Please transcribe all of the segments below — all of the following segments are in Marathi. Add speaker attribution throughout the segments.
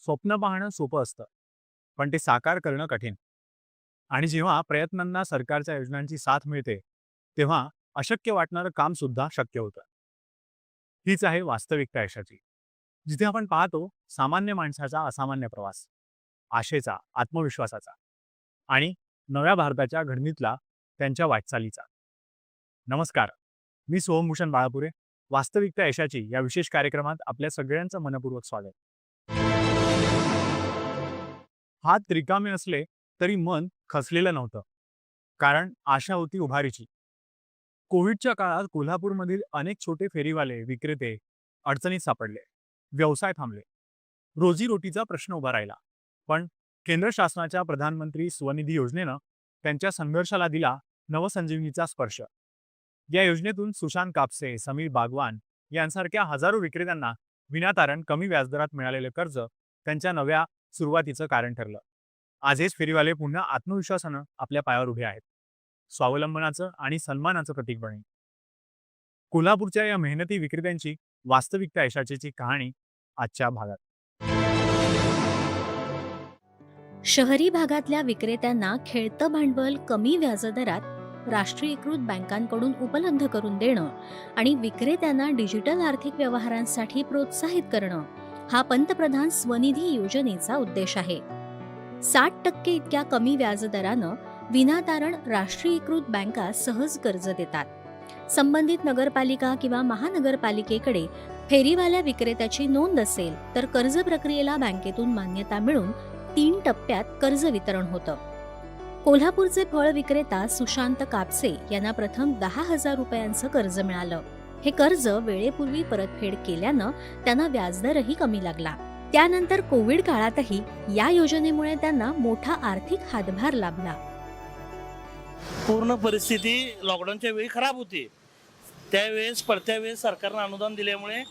Speaker 1: स्वप्न पाहणं सोपं असतं. पण ते साकार करणं कठीण. आणि जेव्हा प्रयत्नांना सरकारच्या योजनांची साथ मिळते तेव्हा अशक्य वाटणारं काम सुद्धा शक्य होतं. हीच आहे वास्तविकता यशाची. जिथे आपण पाहतो सामान्य माणसाचा असामान्य प्रवास आशेचा आत्मविश्वासाचा आणि नव्या भारताच्या घडणीतला त्यांच्या वाटचालीचा. नमस्कार. मी सोहमभूषण बाळापुरे. वास्तविकता यशाची या विशेष कार्यक्रमात आपल्या सगळ्यांचं मनपूर्वक स्वागत. हात रिकामे असले तरी मन खचलेलं नव्हतं. कारण आशा होती उभारीची. कोविडच्या काळात कोल्हापूरमधील अनेक छोटे फेरीवाले विक्रेते अडचणीत सापडले. व्यवसाय थांबले. रोजीरोटीचा प्रश्न उभा राहिला. पण केंद्र शासनाच्या प्रधानमंत्री स्वनिधी योजनेनं त्यांच्या संघर्षाला दिला नवसंजीवनीचा स्पर्श. या योजनेतून सुशांत कापसे समीर बागवान यांसारख्या हजारो विक्रेत्यांना विनातारण कमी व्याजदरात मिळालेलं कर्ज त्यांच्या नव्या सुरुवातीचं कारण ठरलं. आज हेच फेरीवाले पुन्हा आत्मविश्वासानं आपल्या पायावर उभे आहेत. स्वावलंबनाचं आणि सन्मानाचं प्रतीक बने कोल्हापूरच्या या मेहनती विक्रेत्यांची वास्तविकता यशाची कहाणी आजच्या भागात.
Speaker 2: शहरी भागातल्या विक्रेत्यांना खेळतं भांडवल कमी व्याजदरात राष्ट्रीयीकृत बँकांकडून उपलब्ध करून देणं आणि विक्रेत्यांना डिजिटल आर्थिक व्यवहारांसाठी प्रोत्साहित करणं. हा पंतप्रधान स्वनिधी योजनेचा उद्देश आहे. साठ टक्के इतक्या कमी व्याजदरानं विनातारण राष्ट्रीयीकृत बँका सहज कर्ज देतात. संबंधित नगरपालिका किंवा महानगरपालिकेकडे फेरीवाल्या विक्रेत्याची नोंद असेल तर कर्ज प्रक्रियेला बँकेतून मान्यता मिळून तीन टप्प्यात कर्ज वितरण होतं. कोल्हापूरचे फळ विक्रेता सुशांत कापसे यांना प्रथम दहा हजार रुपयांचं कर्ज मिळालं. हे कर्ज वेळेपूर्वी परतफेड केल्यानं त्यांना व्याजदरही कमी लागला. त्यानंतर कोविड काळातही या योजनेमुळे त्यांना मोठा आर्थिक हातभार लाभला.
Speaker 3: पूर्ण परिस्थिती लॉकडाऊनच्या वेळी खराब होती. त्यावेळेस पडत्या वेळेस सरकारनं अनुदान दिल्यामुळे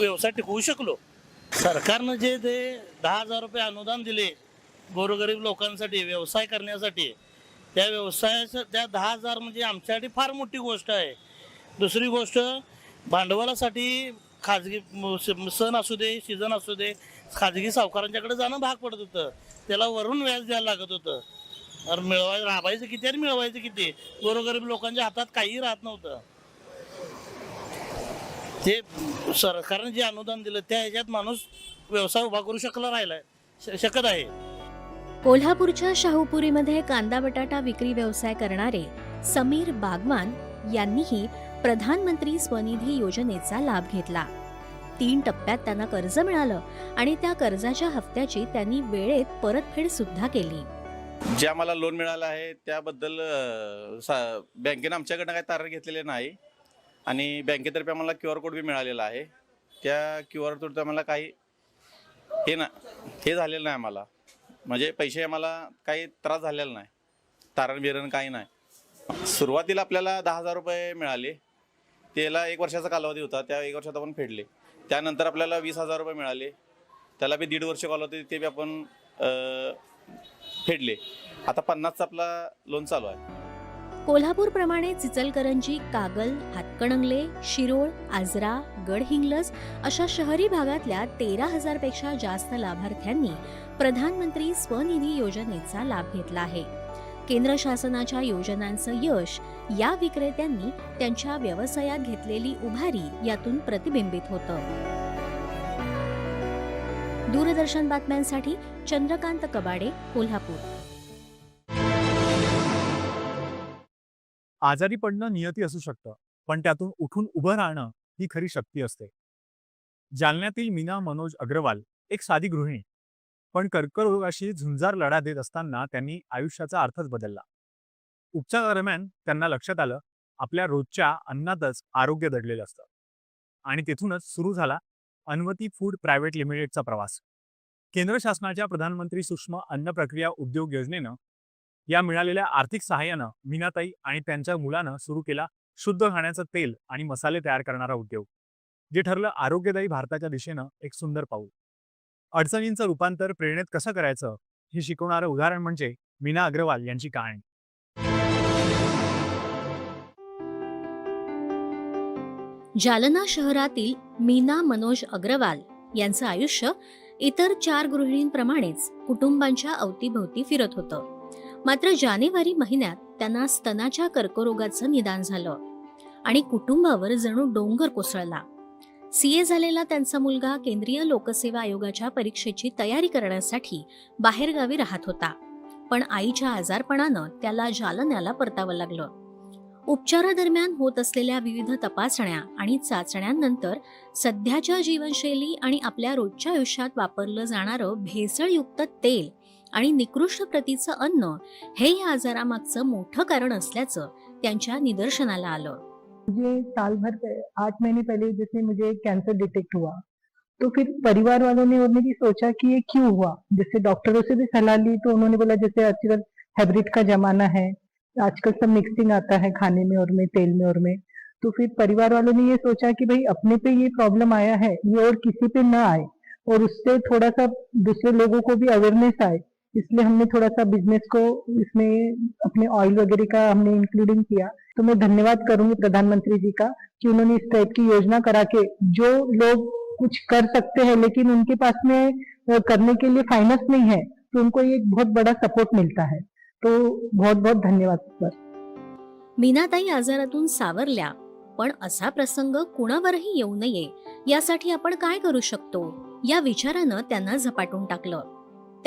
Speaker 3: व्यवसाय टिकवू शकलो. सरकारनं जे ते दहा हजार रुपये अनुदान दिले गोरगरीब लोकांसाठी व्यवसाय करण्यासाठी त्या व्यवसायाचं त्या दहा हजार म्हणजे आमच्यासाठी फार मोठी गोष्ट आहे. दुसरी गोष्ट भांडवलासाठी खाजगी सण असू दे सीझन असू दे खाजगी सावकारांच्याकडे जाणं भाग पडत होतं. त्याला वरून व्याज द्यायला लागत होतं. अरे मिळवायचं राबायचं किती आणि मिळवायचं किती? गोरगरीब लोकांच्या हातात काहीही राहत नव्हतं. ते सरकारने जे अनुदान दिलं त्या ह्याच्यात माणूस व्यवसाय उभा करू शकला राहिलाय. शकत आहे.
Speaker 2: कोल्हापूरच्या शाहूपुरीमध्ये कांदा बटाटा विक्री व्यवसाय करणारे समीर बागवान यांनीही प्रधानमंत्री स्वनिधी योजनेचा लाभ घेतला. तीन टप्प्यात त्यांना कर्ज मिळालं आणि त्या कर्जाच्या हप्त्याची त्यांनी वेळेत परतफेड सुद्धा केली.
Speaker 4: जे आम्हाला लोन मिळालं आहे त्याबद्दल अ, सा- बँकेनं आमच्याकडनं काही तारण घेतलेले नाही. आणि बँकेतर्फे आम्हाला क्यू आर कोड बी मिळालेला आहे. त्या क्यू आर कोड आम्हाला काही हे ना हे झालेलं नाही आम्हाला. म्हणजे पैसे आम्हाला काही त्रास झालेला नाही. तारण बिरण काही नाही. सुरुवातीला आपल्याला दहा हजार रुपये मिळाले. त्याला एक वर्षाचा कालावधी होता त्या एक वर्षात आपण फेडले. त्यानंतर आपल्याला वीस हजार रुपये मिळाले. त्याला बी दीड वर्ष कालावधी ते बी आपण फेडले. आता पन्नासचा आपला लोन चालू आहे.
Speaker 2: कोल्हापूरप्रमाणे चिचलकरंजी कागल हातकणंगले शिरोळ आजरा गडहिंग्लज अशा शहरी भागातल्या तेरा हजारपेक्षा जास्त लाभार्थ्यांनी प्रधानमंत्री स्वनिधी योजनेचा लाभ घेतला आहे. केंद्र शासनाच्या योजनांचं यश या विक्रेत्यांनी त्यांच्या व्यवसायात घेतलेली उभारी यातून प्रतिबिंबित होतं. दूरदर्शन बातम्यांसाठी चंद्रकांत कबाडे कोल्हापूर.
Speaker 1: आजारी पडणं नियती असू शकतं पण त्यातून उठून उभं राहणं ही खरी शक्ती असते. जालन्यातील मीना मनोज अग्रवाल एक साधी गृहिणी पण कर्करोगाशी झुंजार लढा देत असताना त्यांनी आयुष्याचा अर्थच बदलला. उपचारादरम्यान त्यांना लक्षात आलं आपल्या रोजच्या अन्नातच आरोग्य दडलेलं असतं. आणि तिथूनच सुरू झाला अन्वती फूड प्रायव्हेट लिमिटेडचा प्रवास. केंद्र शासनाच्या प्रधानमंत्री सूक्ष्म अन्न प्रक्रिया उद्योग योजनेनं या मिळालेल्या आर्थिक सहाय्यानं मीनाताई आणि त्यांच्या मुलानं सुरू केला शुद्ध खाण्याचं तेल आणि मसाले तयार करणारा उद्योग जे ठरलं आरोग्यदायी भारताच्या दिशेनं एक सुंदर पाऊल. अडचणींचं रूपांतर प्रेरणेत कसं करायचं? हे शिकवणारं उदाहरण म्हणजे मीना अग्रवाल यांची कहाणी.
Speaker 2: जालना शहरातील मीना मनोज अग्रवाल यांचं आयुष्य इतर चार गृहिणींप्रमाणेच कुटुंबांच्या अवतीभोवती फिरत होतं. मात्र जानेवारी महिन्यात त्यांना स्तनाच्या कर्करोगाचं निदान झालं आणि कुटुंबावर जणू डोंगर कोसळला. सीए झालेला त्यांचा मुलगा केंद्रीय लोकसेवा आयोगाच्या परीक्षेची तयारी करण्यासाठी बाहेरगावी राहत होता. पण आईच्या आजारपणानं त्याला जालन्याला परतावं लागलं. उपचारादरम्यान होत असलेल्या विविध तपासण्या आणि चाचण्यांनंतर सध्याच्या जीवनशैली आणि आपल्या रोजच्या आयुष्यात वापरलं जाणारं भेसळयुक्त तेल आणि निकृष्ट प्रतीचं अन्न हे या आजारामागचं मोठं कारण असल्याचं त्यांच्या निदर्शनाला आलं.
Speaker 5: मुझे साल भर आठ महीने पहले जैसे मुझे कैंसर डिटेक्ट हुआ। तो फिर परिवार वालों ने और भी सोचा कि ये क्यों हुआ? जैसे डॉक्टरों से भी सलाह ली तो उन्होंने बोला जैसे आजकल हैब्रिड का जमाना है, आजकल सब मिक्सिंग आता है खाने में और में, तेल में और में। तो फिर परिवार वालों ने ये सोचा कि भाई अपने पे ये प्रॉब्लम आया है, ये और किसी पे ना आए। और उससे थोड़ा सा दूसरे लोगों को भी अवेयरनेस आए। इसलिए हमने थोड़ा सा बिजनेस को इसमें अपने ऑयल वगैरह का हमने इंक्लूडिंग किया। तो मैं धन्यवाद करूंगी प्रधानमंत्री जी का कि उन्होंने इस टाइप की योजना करा के जो लोग कुछ कर सकते हैं लेकिन उनके पास में करने के लिए फाइनेंस नहीं है तो उनको ये एक बहुत बड़ा सपोर्ट मिलता है। तो बहुत बहुत धन्यवाद सर
Speaker 2: मीनाताई आजारातून सावरल्या पण असा प्रसंग कुणावरही येऊ नये यासाठी आपण काय करू शकतो? या विचारानं त्यांना झपाटून टाकलं.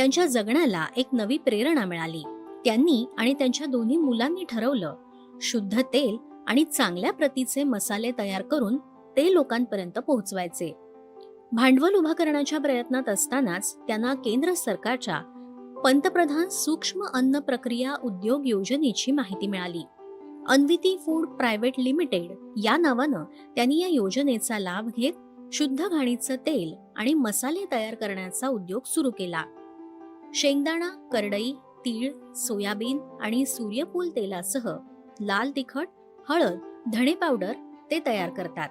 Speaker 2: त्यांच्या जगण्याला एक नवी प्रेरणा मिळाली. त्यांनी आणि त्यांच्या दोन्ही मुलांनी ठरवलं शुद्ध तेल आणि चांगल्या प्रतीचे मसाले तयार करून ते लोकांपर्यंत पोहोचवायचे. भांडवल उभा करण्याच्या प्रयत्नात असतानाच त्यांना केंद्र सरकारच्या पंतप्रधान सूक्ष्म अन्न प्रक्रिया उद्योग योजनेची माहिती मिळाली. अन्विती फूड प्रायव्हेट लिमिटेड या नावानं त्यांनी या योजनेचा लाभ घेत शुद्ध घाणीचं तेल आणि मसाले तयार करण्याचा उद्योग सुरू केला. शेंगदाणा करडई तीळ सोयाबीन आणि सूर्यफूल तेलासह लाल तिखट हळद धणे पावडर ते तयार करतात.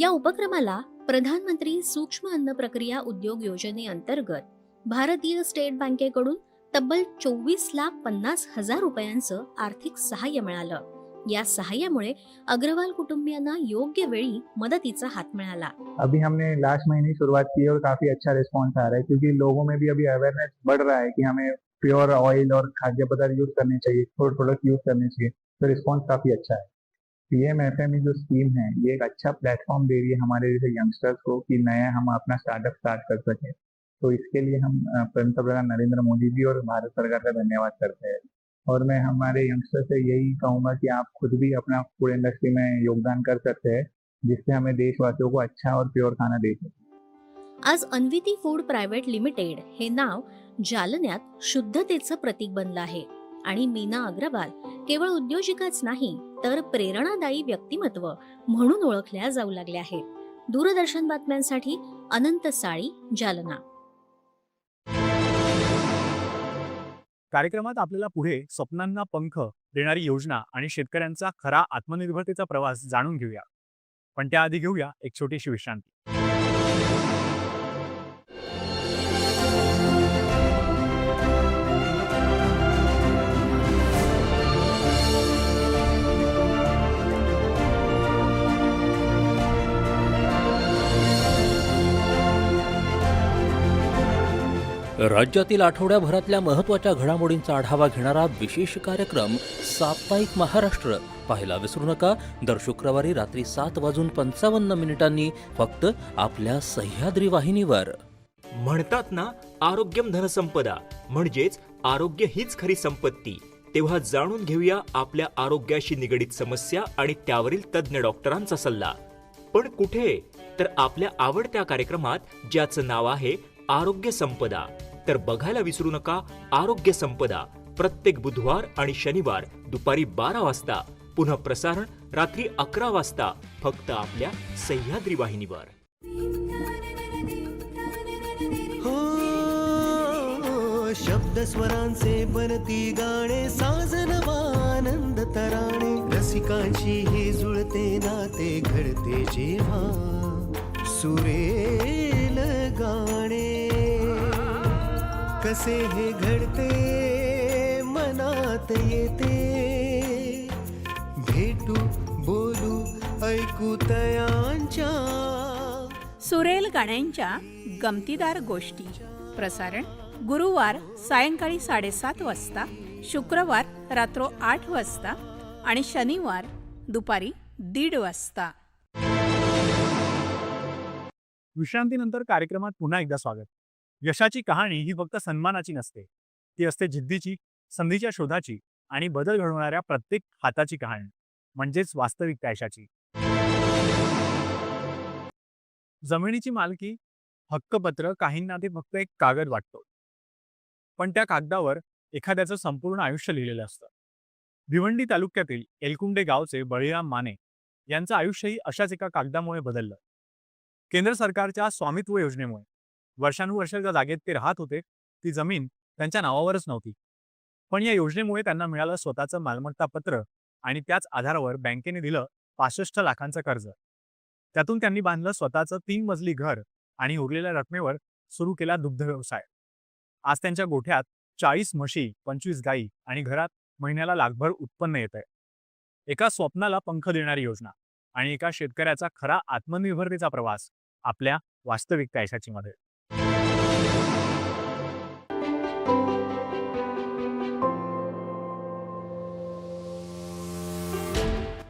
Speaker 2: या उपक्रमाला प्रधानमंत्री सूक्ष्म अन्न प्रक्रिया उद्योग योजनेअंतर्गत भारतीय स्टेट बँकेकडून तब्बल चोवीस लाख पन्नास हजार रुपयांचं आर्थिक सहाय्य मिळालं. या सहाय्यामुळे अग्रवाल कुटुंबियांना योग्य वेळी मदतीचा हात मिळाला.
Speaker 6: अभी हमने लास्ट महीने सुरुवात शुरुआत की और काफी अच्छा रिस्पॉन्स आ रहा है क्योंकि लोगों में भी अभी अवेयरनेस बढ़ रहा है कि हमें प्योर ऑयल और खाद्य पदार्थ यूज करने चाहिए फूड प्रोडक्ट यूज करने चाहिए तो रिस्पॉन्स काफी अच्छा है। पीएम एम जो स्कीम है ये एक अच्छा प्लेटफॉर्म दे रही है हमारे जैसे यंगस्टर्स को कि नया हम अपना स्टार्टअप स्टार्ट कर सके। तो इसके लिए हम पंतप्रधान नरेंद्र मोदी जी और भारत सरकार का धन्यवाद करते हैं। और मैं हमारे यंगस्टर से यही कहूंगा कि आप खुद भी अपना फूड इंडस्ट्री में योगदान कर सकते हैं जिससे हमें देशवासियों को अच्छा और प्योर खाना दे सके।
Speaker 2: आज अन्विती फूड प्रायव्हेट लिमिटेड हे नाव जालन्यात शुद्धतेचं प्रतीक बनलं आहे. आणि मीना अग्रवाल केवळ उद्योजिकाच नाही तर प्रेरणादायी व्यक्तिमत्व म्हणून ओळखल्या जाऊ लागल्या आहेत. दूरदर्शन बातम्यांसाठी अनंत साळी जालना.
Speaker 1: कार्यक्रमात आपल्याला पुढे स्वप्नांना पंख देणारी योजना आणि शेतकऱ्यांचा खरा आत्मनिर्भरतेचा प्रवास जाणून घेऊया. पण त्याआधी घेऊया एक छोटीशी विश्रांती.
Speaker 7: राज्यातील आठवड्याभरातल्या महत्त्वाच्या घडामोडींचा आढावा घेणारा विशेष कार्यक्रम साप्ताहिक महाराष्ट्र. पाहायला विसरू नका. दर शुक्रवारी रात्री सात वाजून पंचावन्न मिनिटांनी फक्त आपल्या सह्याद्री वाहिनीवर.
Speaker 8: म्हणतात ना आरोग्यम धनसंपदा म्हणजेच आरोग्य हीच खरी संपत्ती. तेव्हा जाणून घेऊया आपल्या आरोग्याशी निगडीत समस्या आणि त्यावरील तज्ज्ञ डॉक्टरांचा सल्ला. पण कुठे? तर आपल्या आवडत्या कार्यक्रमात ज्याचं नाव आहे आरोग्य संपदा. तर बघायला विसरू नका. आरोग्य संपदा. प्रत्येक बुधवार आणि शनिवार दुपारी बारा वाजता. पुन्हा प्रसारण रात्री अकरा वाजता. फक्त आपल्या सह्याद्री वाहिनीवर.
Speaker 9: हो, शब्द स्वरांचे बनती गाणे साजन आनंद तराणे. रसिकांशी हे जुळते नाते घडते जेव्हा. सुरेल गाणे. कसे हे घडते मनात येते. भेटू बोलू ऐकू तयांच्या.
Speaker 10: सुरेल गाण्यांच्या गमतीदार गोष्टी. प्रसारण गुरुवार सायंकाळी साडेसात वाजता शुक्रवार रात्र आठ वाजता आणि शनिवार दुपारी दीड वाजता.
Speaker 1: विश्रांतीनंतर कार्यक्रमात पुन्हा एकदा स्वागत. यशाची कहाणी ही फक्त सन्मानाची नसते. ती असते जिद्दीची संधीच्या शोधाची आणि बदल घडवणाऱ्या प्रत्येक हाताची कहाणी म्हणजेच वास्तविक यशाची. जमिनीची मालकी हक्कपत्र काहींना ते फक्त एक कागद वाटतो. पण त्या कागदावर एखाद्याचं संपूर्ण आयुष्य लिहिलेलं असतं. भिवंडी तालुक्यातील एलकुंडे गावचे बळीराम माने यांचं आयुष्यही अशाच एका कागदामुळे बदललं. केंद्र सरकारच्या स्वामित्व योजनेमुळे. वर्षानुवर्ष ज्या जागेत ते राहत होते. ती जमीन त्यांच्या नावावरच नव्हती. पण या योजनेमुळे त्यांना मिळालं स्वतःचं मालमत्ता पत्र आणि त्याच आधारावर बँकेने दिलं पासष्ट लाखांचं कर्ज. त्यातून त्यांनी बांधलं स्वतःचं तीन मजली घर आणि उरलेल्या रकमेवर सुरू केला दुग्ध व्यवसाय. आज त्यांच्या गोठ्यात चाळीस म्हशी पंचवीस गायी आणि घरात महिन्याला लाखभर उत्पन्न येत आहे एका स्वप्नाला पंख देणारी योजना आणि एका शेतकऱ्याचा खरा आत्मनिर्भरतेचा प्रवास आपल्या वास्तविक यशाची मध्ये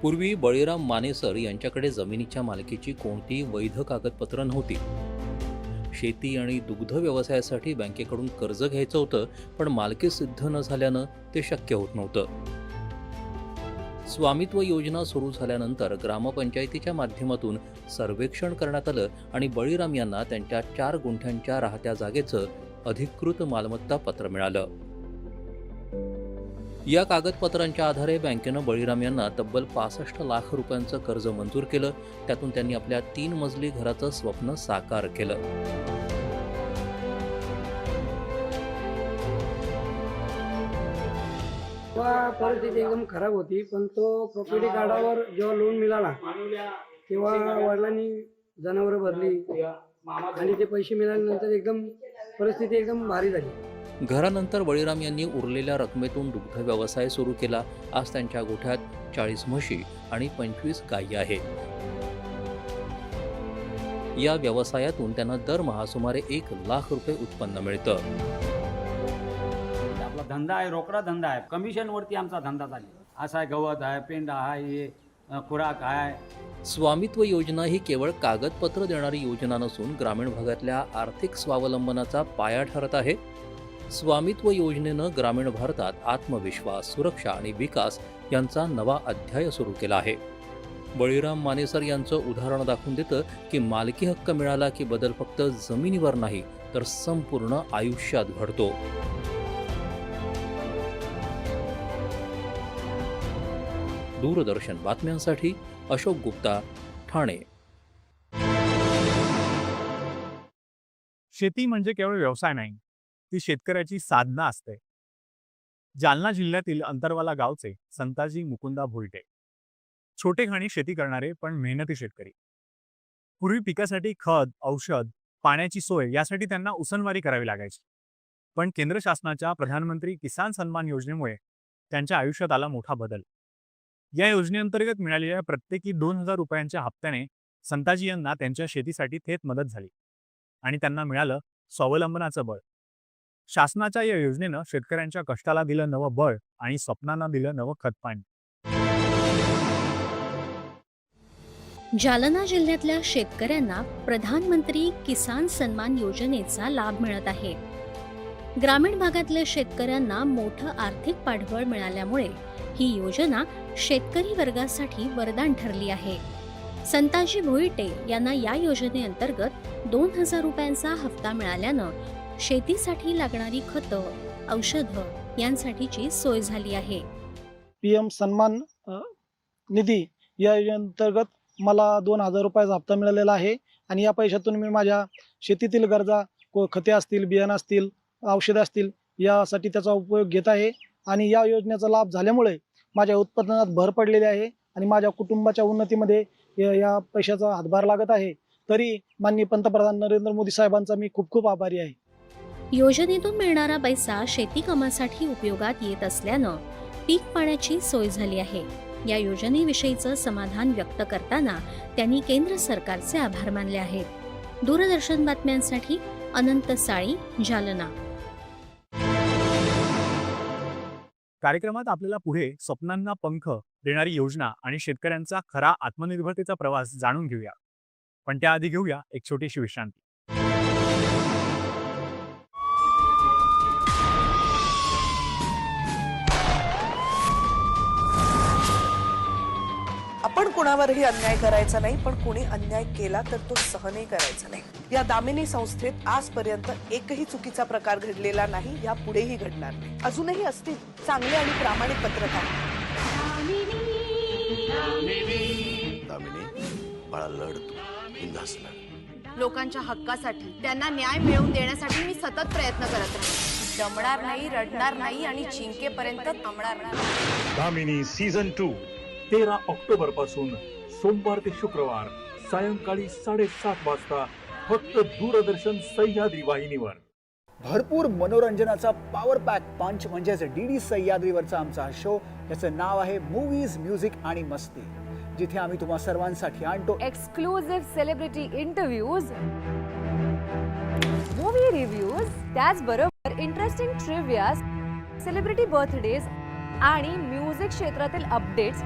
Speaker 7: पूर्वी बळीराम मानेसर यांच्याकडे जमिनीच्या मालकीची कोणतीही वैध कागदपत्र नव्हती. शेती आणि दुग्ध व्यवसायासाठी बँकेकडून कर्ज घ्यायचं होतं पण मालकी सिद्ध न झाल्यानं ते शक्य होत नव्हतं. स्वामित्व योजना सुरू झाल्यानंतर ग्रामपंचायतीच्या माध्यमातून सर्वेक्षण करण्यात आलं आणि बळीराम यांना त्यांच्या चार गुंठ्यांच्या राहत्या जागेचं अधिकृत मालमत्ता पत्र मिळालं. या कागदपत्रांच्या आधारे बँकेनं बळीराम यांना तब्बल पासष्ट लाख रुपयांचं कर्ज मंजूर केलं. त्यातून त्यांनी आपल्या तीन मजली घराचं स्वप्न साकार केलं.
Speaker 11: तेव्हा परिस्थिती एकदम खराब होती पण तो प्रॉपर्टी कार्डावर जेव्हा लोन मिळाला तेव्हा वडिलांनी जनावरं भरली आणि ते पैसे मिळाल्यानंतर एकदम परिस्थिती एकदम भारी झाली.
Speaker 7: घरानंतर बळीराम यांनी उरलेल्या रकमेतून दुग्ध व्यवसाय सुरू केला. आज त्यांच्या गोठ्यात चाळीस म्हशी आणि पंचवीस गायी आहेत. या व्यवसायातून त्यांना दरमहा सुमारे एक लाख रुपये उत्पन्न मिळतं.
Speaker 12: धंदा आहे रोकडा धंदा आहे. कमिशनवरती आमचा धंदा चालेल. असा आहे गवत आहे पेंडा आहे खुराक आहे.
Speaker 7: स्वामित्व योजना ही केवळ कागदपत्र देणारी योजना नसून ग्रामीण भागातल्या आर्थिक स्वावलंबनाचा पाया ठरत आहे. स्वामित्व योजनेनं ग्रामीण भारतात आत्मविश्वास सुरक्षा आणि विकास यांचा नवा अध्याय सुरू केला आहे. बळीराम मानेसर यांचं उदाहरण दाखवून देतं की मालकी हक्क मिळाला की बदल फक्त जमिनीवर नाही तर संपूर्ण आयुष्यात घडतो. दूरदर्शन बातम्यांसाठी अशोक गुप्ता ठाणे.
Speaker 1: शेती म्हणजे केवळ व्यवसाय नाही ती शेतकऱ्याची साधना असते. जालना जिल्ह्यातील अंतरवाला गावचे संताजी मुकुंदा भोलटे. छोटे खाणी शेती करणारे पण मेहनती शेतकरी. पूर्वी पिकासाठी खत औषध पाण्याची सोय यासाठी त्यांना उसनवारी करावी लागायची. पण केंद्र शासनाच्या प्रधानमंत्री किसान सन्मान योजनेमुळे त्यांच्या आयुष्यात आला मोठा बदल. या योजनेअंतर्गत मिळालेल्या प्रत्येकी दोन हजार रुपयांच्या हप्त्याने संताजी यांना त्यांच्या शेतीसाठी थेट मदत झाली आणि त्यांना मिळालं स्वावलंबनाचं बळ. शासनाच्या या योजनेनं शेतकऱ्यांच्या कष्टाला दिलं नवं बळ आणि स्वप्नांना दिलं नवं खतपाणी.
Speaker 2: जालना जिल्ह्यातल्या शेतकऱ्यांना प्रधानमंत्री किसान सन्मान योजनेचा लाभ मिळत आहे. ग्रामीण भागातल्या शेतकऱ्यांना मोठं आर्थिक पाठबळ मिळाल्यामुळे ही योजना शेतकरी वर्गासाठी वरदान ठरली आहे. संताजी भोईटे यांना या योजनेअंतर्गत दोन हजार रुपयांचा हप्ता मिळाल्यानं शेतीसाठी लागणारी खतं औषधं यांसाठीची सोय झाली आहे.
Speaker 11: पी एम सन्मान निधी या योजनेअंतर्गत मला दोन हजार रुपयाचा हप्ता मिळालेला आहे आणि या पैशातून मी माझ्या शेतीतील गरजा को- खते असतील बियाणं असतील औषधं असतील यासाठी त्याचा उपयोग घेत आहे. आणि या योजनेचा लाभ झाल्यामुळे माझ्या उत्पादनात भर पडलेली आहे आणि माझ्या कुटुंबाच्या उन्नतीमध्ये या- या पैशाचा हातभार लागत आहे. तरी माननीय पंतप्रधान नरेंद्र मोदी साहेबांचा मी खूप खूप आभारी आहे.
Speaker 2: योजनेतून मिळणारा पैसा शेती कामासाठी उपयोगात येत असल्यानं पीक पाण्याची सोय झाली आहे. या योजनेविषयीचं समाधान व्यक्त करताना त्यांनी केंद्र सरकारचे आभार मानले आहेत. दूरदर्शन बातम्यांसाठी अनंत साळी जालना.
Speaker 1: कार्यक्रमात आपल्याला पुढे स्वप्नांना पंख देणारी योजना आणि शेतकऱ्यांचा खरा आत्मनिर्भरतेचा प्रवास जाणून घेऊया. पण त्याआधी घेऊया एक छोटीशी विश्रांती.
Speaker 13: कुणावरही अन्याय करायचा नाही पण कोणी अन्याय केला तर तो सहनही करायचा नाही. या दामिनी संस्थेत आजपर्यंत एकही चुकीचा प्रकार घडलेला नाही या पुढेही घडणार नाही. अजूनही असतील चांगले आणि प्रामाणिक पत्रकार.
Speaker 9: दामिनी बाळा
Speaker 14: लोकांच्या हक्कासाठी त्यांना न्याय मिळवून देण्यासाठी मी सतत प्रयत्न करत राहीन दमणार नाही रडणार नाही आणि जिंकेपर्यंत थांबणार नाही.
Speaker 15: दामिनी सीझन टू तेरा ऑक्टोबरपासून सोमवार ते शुक्रवार सायंकाळी साडेसात वाजता फक्त दूरदर्शन सह्याद्री वाहिनीवर.
Speaker 16: भरपूर मनोरंजनाचा पॉवर पॅक पंच म्हणजेच डी डी सह्याद्रीवरचा आमचा हा शो याचं नाव आहे मूवीज म्युझिक आणि मस्ती जिथे आम्ही तुम्हा सर्वांसाठी आणतो
Speaker 14: exclusive celebrity interviews movie reviews त्याचबरोबर इंटरेस्टिंग ट्रिव्हिया सेलिब्रिटी बर्थडेज आणि म्युझिक क्षेत्रातील अपडेट्स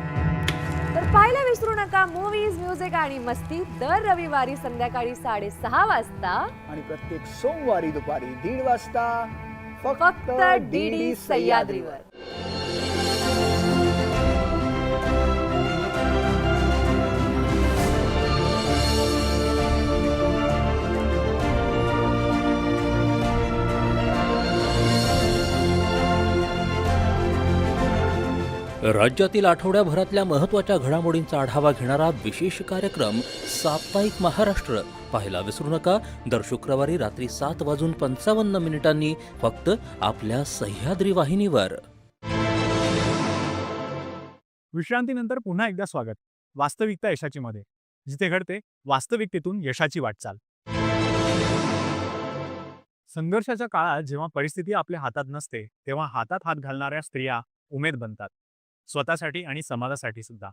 Speaker 14: पाहायला विसरू नका मूवीज म्युझिक आणि मस्ती दर रविवारी संध्याकाळी साडेसहा वाजता.
Speaker 16: आणि प्रत्येक सोमवारी दुपारी दीड वाजता
Speaker 14: फक्त डी डी सह्याद्रीवर.
Speaker 7: राज्यातील आठवड्याभरातल्या महत्त्वाच्या घडामोडींचा आढावा घेणारा विशेष कार्यक्रम साप्ताहिक महाराष्ट्र. पाहायला विसरू नका. दर शुक्रवारी रात्री सात वाजून पंचावन्न मिनिटांनी फक्त आपल्या सह्याद्री वाहिनीवर.
Speaker 1: विश्रांतीनंतर पुन्हा एकदा स्वागत. वास्तविकता यशाची मध्ये जिथे घडते वास्तविकतेतून यशाची वाटचाल. संघर्षाच्या काळात जेव्हा परिस्थिती आपल्या हातात नसते तेव्हा हातात हात घालणाऱ्या स्त्रिया उमेद बनतात. स्वतःसाठी आणि समाजासाठी सुद्धा.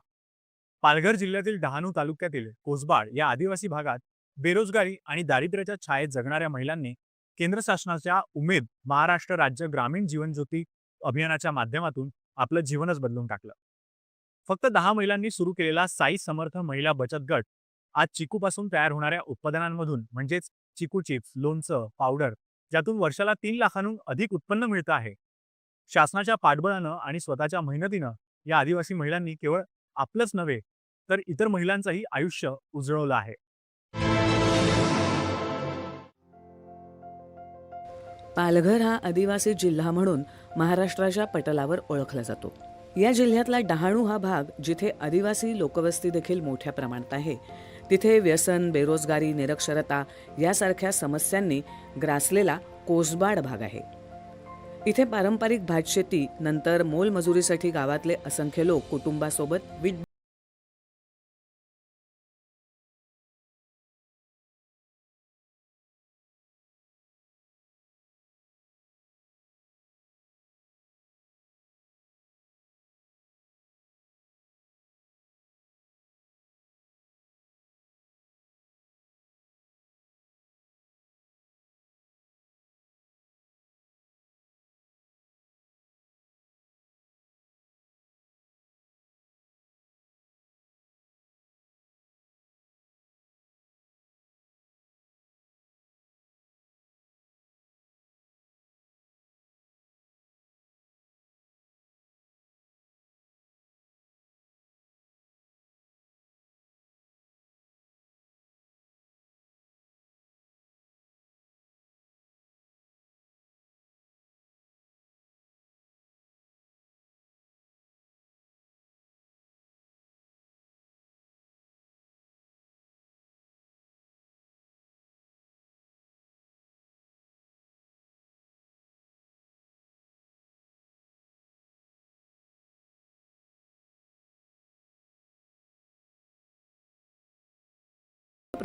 Speaker 1: पालघर जिल्ह्यातील डहाणू तालुक्यातील कोसबाड या आदिवासी भागात बेरोजगारी आणि दारिद्र्याच्या छायेत जगणाऱ्या महिलांनी केंद्र शासनाच्या उमेद महाराष्ट्र राज्य ग्रामीण जीवन ज्योती अभियानाच्या माध्यमातून आपलं जीवनच बदलून टाकलं. फक्त दहा महिलांनी सुरू केलेला साई समर्थ महिला बचत गट आज चिकूपासून तयार होणाऱ्या उत्पादनांमधून म्हणजेच चिकू चिप्स लोणचं पावडर ज्यातून वर्षाला तीन लाखांहून अधिक उत्पन्न मिळतं आहे. शासनाच्या पाठबळानं आणि स्वतःच्या मेहनतीनं या आदिवासी महिलांनी केवळ आपलंच नव्हे तर इतर महिलांचंही आयुष्य उजळवलं आहे.
Speaker 13: पालघर हा आदिवासी जिल्हा म्हणून महाराष्ट्राच्या पटलावर ओळखला जातो. या जिल्ह्यातला डहाणू हा भाग जिथे आदिवासी लोकवस्ती देखील मोठ्या प्रमाणात आहे तिथे व्यसन बेरोजगारी निरक्षरता यासारख्या समस्यांनी ग्रासलेला कोसबाड भाग आहे. इथे पारंपरिक भातशेती नंतर मोलमजुरीसाठी गावातले असंख्य लोक कुटुंबासोबत विट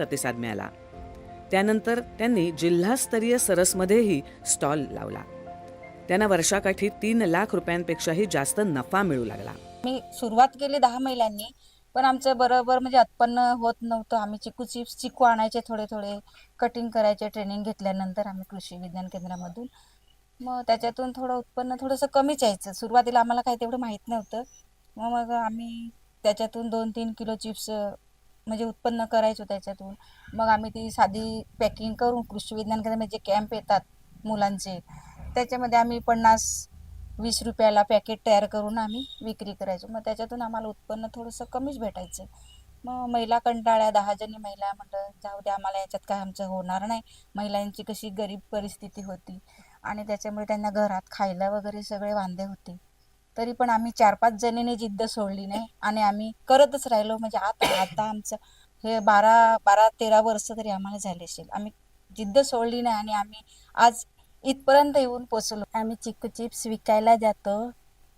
Speaker 13: प्रतिसाद मिळाला. त्यानंतर त्यांनी जिल्हास्तरीय सरसमध्येही स्टॉल लावला. त्यांना वर्षाकाठी तीन लाख रुपयांपेक्षाही जास्त नफा मिळू लागला.
Speaker 14: मी सुरुवात केली दहा महिलांनी
Speaker 17: पण आमचं बरोबर म्हणजे उत्पन्न होत नव्हतं. आम्ही चिकू चिप्स चिकू आणायचे थोडे थोडे कटिंग करायचे ट्रेनिंग घेतल्यानंतर आम्ही कृषी विज्ञान केंद्रामधून. मग त्याच्यातून थोडं उत्पन्न थोडंसं कमीच यायचं. सुरुवातीला आम्हाला काही तेवढं माहीत नव्हतं. मग मग आम्ही त्याच्यातून दोन तीन किलो चिप्स म्हणजे उत्पन्न करायचो त्याच्यातून. मग आम्ही ती साधी पॅकिंग करून कृषी विज्ञान केंद्रामध्ये जे कॅम्प येतात मुलांचे. त्याच्यामध्ये आम्ही पन्नास वीस रुपयाला पॅकेट तयार करून आम्ही विक्री करायचो. मग त्याच्यातून आम्हाला उत्पन्न थोडंसं कमीच भेटायचं. मग महिला कंटाळ्या दहा जणी महिला म्हणलं जाऊ द्या आम्हाला याच्यात काय आमचं होणार नाही. महिलांची कशी गरीब परिस्थिती होती. आणि त्याच्यामुळे त्यांना घरात खायला वगैरे सगळे वांदे होते. तरी पण आम्ही चार पाच जणीने जिद्द सोडली नाही. आणि आम्ही करतच राहिलो. म्हणजे आता आता आमचं हे बारा बारा तेरा वर्ष तरी आम्हाला झाले असेल. आम्ही जिद्द सोडली नाही आणि आम्ही आज इथपर्यंत येऊन पोचलो आम्ही चिकू चिप्स विकायला जातो.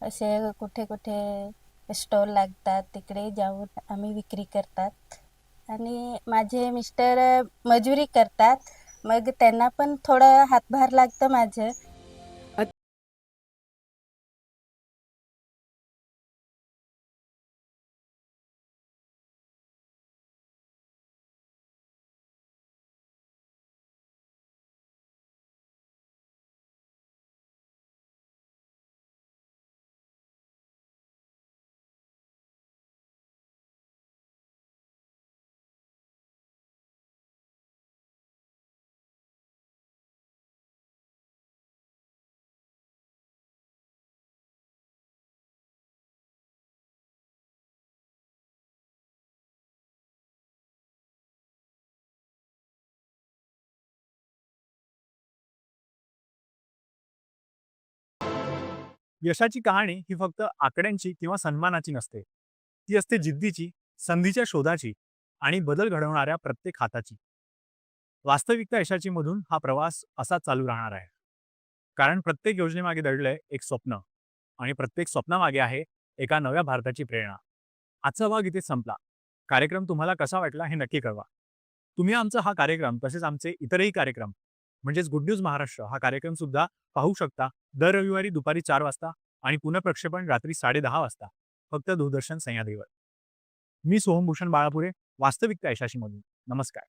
Speaker 17: असे कुठे कुठे स्टॉल लागतात. तिकडे जाऊन आम्ही विक्री करतात. आणि माझे मिस्टर मजुरी करतात. मग त्यांना पण थोडं हातभार लागतं माझं.
Speaker 1: यशाची कहाणी ही फक्त आकड्यांची किंवा सन्मानाची नसते. ती असते जिद्दीची संधीच्या शोधाची आणि बदल घडवणाऱ्या प्रत्येक हाताची. वास्तविकता यशाची मधून हा प्रवास असा चालू राहणार आहे. कारण प्रत्येक योजनेमागे दडलंय एक स्वप्न आणि प्रत्येक स्वप्नामागे आहे एका नव्या भारताची प्रेरणा. आजचा भाग इथे संपला. कार्यक्रम तुम्हाला कसा वाटला हे नक्की कळवा. तुम्ही आमचा हा कार्यक्रम तसेच आमचे इतरही कार्यक्रम म्हणजेच गुड न्यूज महाराष्ट्र हा कार्यक्रम सुद्धा पाहू शकता दर रविवारी दुपारी चार वाजता आणि पुनःप्रक्षेपण रात्री साडेदहा वाजता फक्त दूरदर्शन सह्याद्रीवर. मी सोहमभूषण बाळापुरे वास्तविकता यशाशी मधून नमस्कार.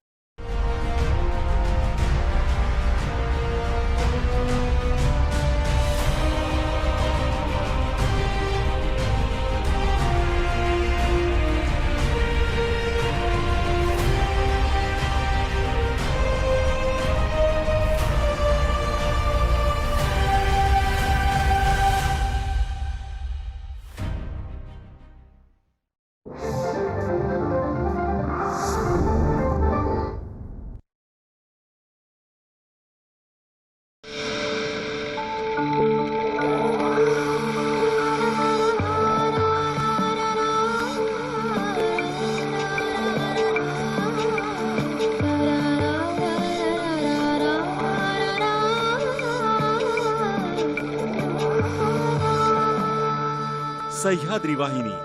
Speaker 15: सह्याद्री वाहिनी.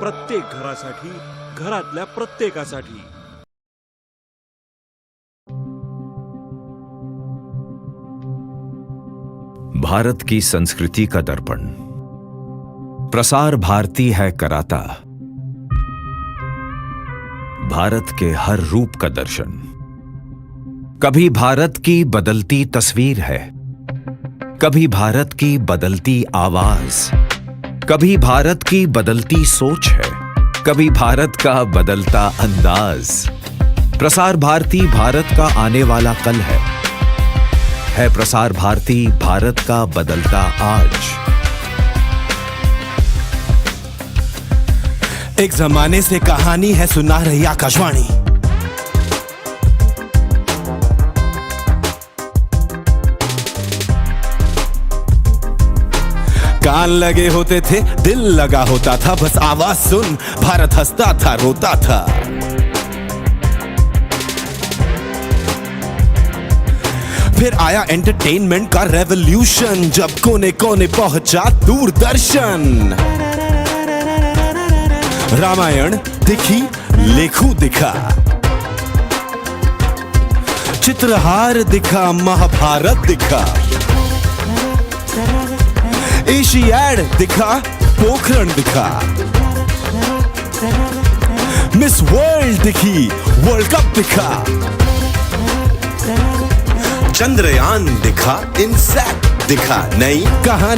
Speaker 15: प्रत्येक घरासाठी, घरातल्या प्रत्येकासाठी.
Speaker 18: भारत की संस्कृति का दर्पण. प्रसार भारती है कराता. भारत के हर रूप का दर्शन. कभी भारत की बदलती तस्वीर है. कभी भारत की बदलती आवाज़. कभी भारत की बदलती सोच है, कभी भारत का बदलता अंदाज। प्रसार भारती भारत का आने वाला कल है। है प्रसार भारती भारत का बदलता आज।
Speaker 19: एक जमाने से कहानी है, सुना रही आकाशवाणी। कान लगे होते थे, दिल लगा होता था, बस आवाज़ सुन, भारत हंसता था, रोता था। फिर आया एंटरटेनमेंट का रेवोल्यूशन जब कोने कोने पहुँचा दूरदर्शन। रामायण दिखी, लेखू दिखा। चित्रहार दिखा, महाभारत दिखा। एशियाड दिखा, पोखरण दिखा। मिस वर्ल्ड दिखी, वर्ल्ड कप दिखा। चंद्रयान दिखा इनसैट दिखा, नई कहानी।